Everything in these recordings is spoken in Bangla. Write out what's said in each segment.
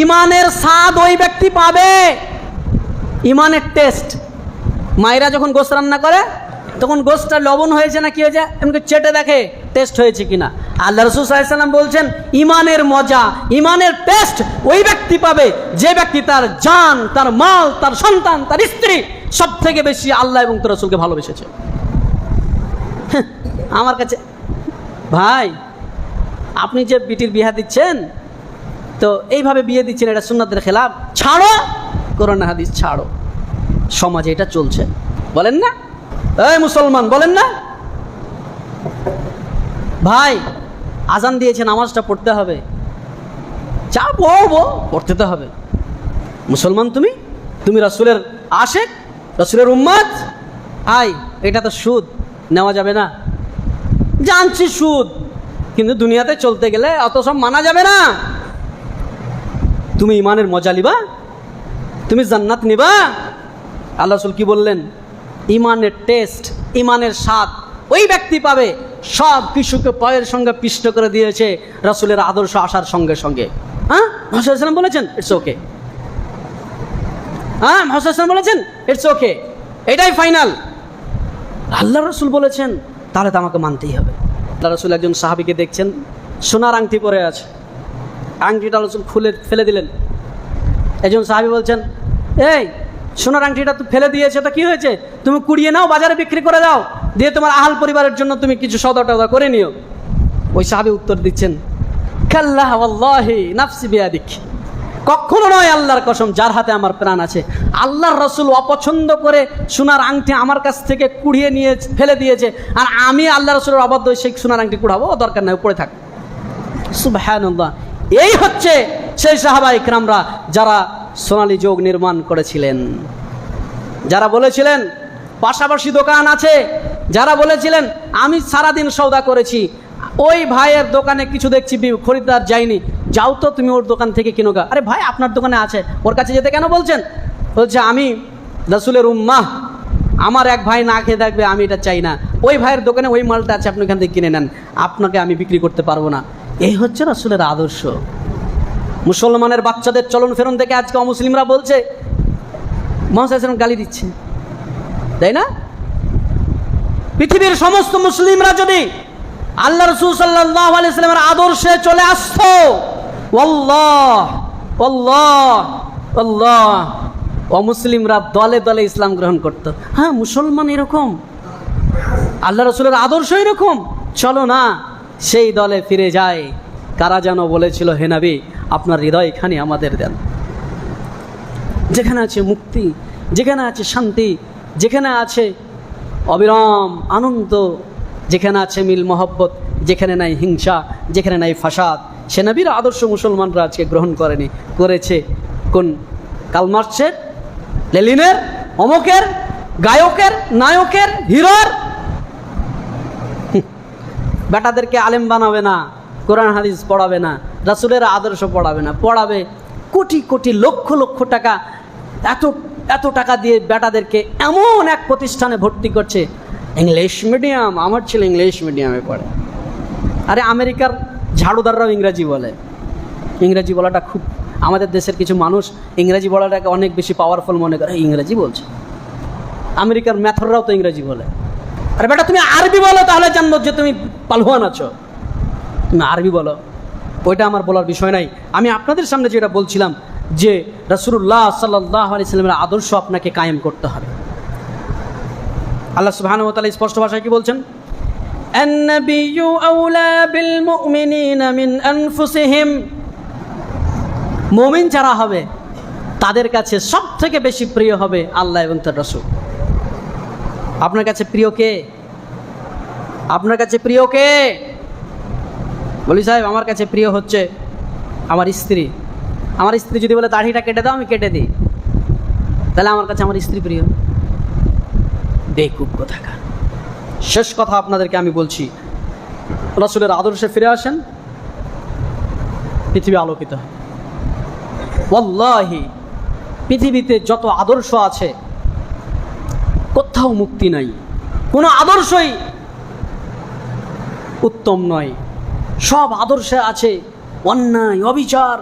ইমানের স্বাদ ওই ব্যক্তি পাবে। ইমানের টেস্ট মায়েরা যখন গোস রান্না করে তখন গোসটা লবণ হয়েছে না কি হয়েছে? এমনি চেটে দেখে টেস্ট হয়েছে কিনা। আল্লাহ রসুল সাল্লাম বলছেন ইমানের মজা ইমানের টেস্ট ওই ব্যক্তি পাবে যে ব্যক্তি তার জান তার মাল তার সন্তান তার স্ত্রী সব থেকে বেশি আল্লাহ এবং তোর রসুলকে ভালোবেসেছে। হ্যাঁ, আমার কাছে ভাই আপনি যে বিটির বিয়া দিচ্ছেন তো এইভাবে বিয়ে দিচ্ছেন, এটা সুন্নাতের খেলাফ। ছাড়ো কোরআন হাদিস ছাড়ো। সমাজে এটা চলছে। বলেন না? এই মুসলমান, বলেন না? ভাই, আজান দিয়েছে, নামাজটা পড়তে হবে। যা পড়ব পড়তে তো হবে। মুসলমান তুমি? তুমি রসুলের আশেক? রসুলের উম্মাদ আই, এটা তো সুদ। নেওয়া যাবে না। জানছি সুদ। কিন্তু দুনিয়াতে চলতে গেলে অত সব মানা যাবে না। তুমি ইমানের মজা নিবা? তুমি জান্নাত নিবা? আল্লাহ রসুল কি বললেন? ইমানের টেস্ট ইমানের স্বাদ ওই ব্যক্তি পাবে। সব কিছুকে পায়ের সঙ্গে পিষ্ট করে দিয়েছে রসুলের আদর্শ আসার সঙ্গে সঙ্গে। হ্যাঁ? বলেছেন ইটস ওকে হ্যাঁ? মহাসাল্লাম বলেছেন ইটস ওকে এটাই ফাইনাল। আল্লাহ রসুল বলেছেন, তাহলে তো আমাকে মানতেই হবে। আল্লাহ রসুল একজন সাহাবিকে দেখছেন, সোনার আংটি পরে আছে। আংটিটা রসুল খুলে ফেলে দিলেন। একজন সাহাবি বলছেন, এই, সোনার আংটিটা তো ফেলে দিয়েছে, তো কি হয়েছে? তুমি কুড়িয়ে নাও, বাজারে বিক্রি করে দাও। দিয়ে তোমার আহাল পরিবারের জন্য তুমি কিছু সদা টদা করে নিও। ওই সাহাবি উত্তর দিচ্ছেন কখনো নয় আল্লাহর কসম, যার হাতে আমার প্রাণ আছে। আল্লাহর রসুল অপছন্দ করে সোনার আংটি আমার কাছ থেকে কুড়িয়ে নিয়ে ফেলে দিয়েছে। আর আমি আল্লাহ রসুলের অবাধ্য সেই সোনার আংটি কুড়াবো, দরকার নাই, উপরে থাক। এই হচ্ছে সেই সাহাবা ইকরামরা যারা সোনালী যোগ নির্মাণ করেছিলেন। যারা বলেছিলেন, পাশাপাশি দোকান আছে, যারা বলেছিলেন, আমি সারাদিন সৌদা করেছি, ওই ভাইয়ের দোকানে কিছু দেখছি খরিদ্দার যায়নি, যাও তো তুমি ওর দোকান থেকে কিনো গা। আরে ভাই, আপনার দোকানে আছে, ওর কাছে যেতে কেন বলছেন? বলছে, আমি রসুলের উম্মাহ, আমার এক ভাই না খেয়ে থাকবে আমি এটা চাই না। ওই ভাইয়ের দোকানে ওই মালটা আছে, আপনি এখান থেকে কিনে নেন, আপনাকে আমি বিক্রি করতে পারব না। এই হচ্ছে রসুলের আদর্শ। মুসলমানের বাচ্চাদের চলন ফেরন থেকে আজকে অমুসলিমরা বলছে মহাসাম গালি দিচ্ছে। তাই না? পৃথিবীর সমস্ত মুসলিমরা যদি আল্লাহ রসুল সাল্লাহ আদর্শে চলে আসতো অমুসলিমরা দলে দলে ইসলাম গ্রহণ করত। হ্যাঁ মুসলমান এরকম। আল্লাহ রসুলের আদর্শ এরকম। চলো না। সেই দলে ফিরে যায় কারা যেন বলেছিল হেনাবি আপনার হৃদয়খানি আমাদের দেন। যেখানে আছে মুক্তি, যেখানে আছে শান্তি, যেখানে আছে অবিরাম আনন্দ, যেখানে আছে মিল মহব্বত, যেখানে নাই হিংসা, যেখানে নাই ফাসাদ সেনাবীর আদর্শ মুসলমানরা আজকে গ্রহণ করেনি। করেছে কোন কালমার্চের লেলিনের, অমকের, গায়কের, নায়কের, হিরোর বেটাদেরকে আলেম বানাবে না, কোরআন, হাদিস পড়াবে না, রাসুলের আদর্শ পড়াবে না, পড়াবে কোটি কোটি, লক্ষ লক্ষ টাকা। এত এত টাকা দিয়ে বেটাদেরকে এমন এক প্রতিষ্ঠানে ভর্তি করছে। ইংলিশ মিডিয়াম, আমার ছেলে ইংলিশ মিডিয়ামে পড়ে। আরে আমেরিকার ঝাড়ুদাররাও ইংরাজি বলে। ইংরাজি বলাটা খুব, আমাদের দেশের কিছু মানুষ ইংরাজি বলাটাকে অনেক বেশি পাওয়ারফুল মনে করে। ইংরাজি বলছে। আমেরিকার ম্যাথররাও তো ইংরাজি বলে। আরে বেটা তুমি আরবি বলো তাহলে জানবো যে তুমি পালওয়ান আছো তুমি আরবি বলো ওইটা আমার বলার বিষয় নাই আমি আপনাদের সামনে যেটা বলছিলাম যে রসুল্লাহ সাল্লাহ আলি সাল্লামের আদর্শ আপনাকে কায়েম করতে হবে আল্লাহ সুবহানাহু ওয়া তাআলা স্পষ্ট ভাষায় কি বলছেন النبي أولى بالمؤمنين من أنفسهم মুমিন যারা হবে তাদের কাছে সব থেকে বেশি প্রিয় হবে আল্লাহ এবং তার রসুল আপনার কাছে প্রিয় কে? আপনার কাছে প্রিয় কে? বলি সাহেব, আমার কাছে প্রিয় হচ্ছে আমার স্ত্রী। আমার স্ত্রী যদি বলে দাড়িটা কেটে দাও, আমি কেটে দিই। তাহলে আমার কাছে আমার স্ত্রী প্রিয়। বেকুব কোথাকার। শেষ কথা আপনাদেরকে আমি বলছি, রসুলের আদর্শে ফিরে আসেন, পৃথিবী আলোকিত হয়। পৃথিবীতে যত আদর্শ আছে কোথাও মুক্তি নাই। কোনো আদর্শই উত্তম নয়। সব আদর্শে আছে অন্যায়, অবিচার,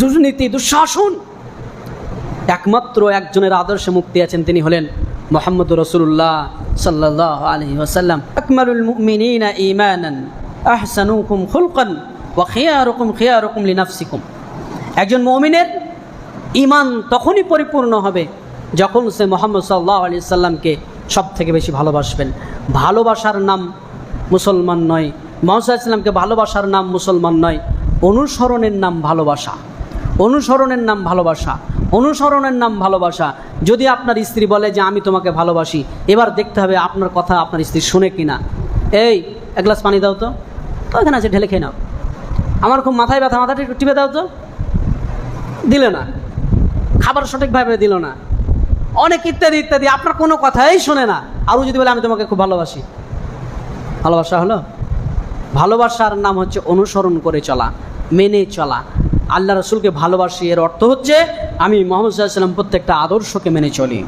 দুর্নীতি, দুঃশাসন। একমাত্র একজনের আদর্শে মুক্তি আছেন তিনি হলেন মোহাম্মদ রসুল্লাহ সাল্লাহ আলহি ওসাল্লাম আকমালুল মুমিনিনা ইমানান আহসানুকুম খুলকান ওয়া খিয়ারুকুম খিয়ারুকুম লিনাফসিকুম। একজন মমিনের ইমান তখনই পরিপূর্ণ হবে যখন সে মোহাম্মদ সাল্লাহ আলি সাল্লামকে সব থেকে বেশি ভালোবাসবেন, ভালোবাসার নাম মুসলমান নয়। মোহাম্মদ ইসলামকে ভালোবাসার নাম মুসলমান নয়। অনুসরণের নাম ভালোবাসা। অনুসরণের নাম ভালোবাসা। অনুসরণের নাম ভালোবাসা। যদি আপনার স্ত্রী বলে যে, আমি তোমাকে ভালোবাসি। এবার দেখতে হবে আপনার কথা আপনার স্ত্রী শুনে কিনা। এই, এক গ্লাস পানি দাও তো। তো এখানে আছে, ঢেলে খেয়ে নাও। আমার খুব মাথায় ব্যথা, মাথাটা একটু টিপে দাও তো। দিলে না। খাবার সঠিকভাবে দিল না। অনেক ইত্যাদি ইত্যাদি। আপনার কোনো কথাই শোনে না। আরও যদি বলে, আমি তোমাকে খুব ভালোবাসি। ভালোবাসা হলো? ভালোবাসার নাম হচ্ছে অনুসরণ করে চলা, মেনে চলা। আল্লাহ রসুলকে ভালোবাসি, এর অর্থ হচ্ছে, আমি মোহাম্মদ সাল্লাম প্রত্যেকটা আদর্শকে মেনে চলি।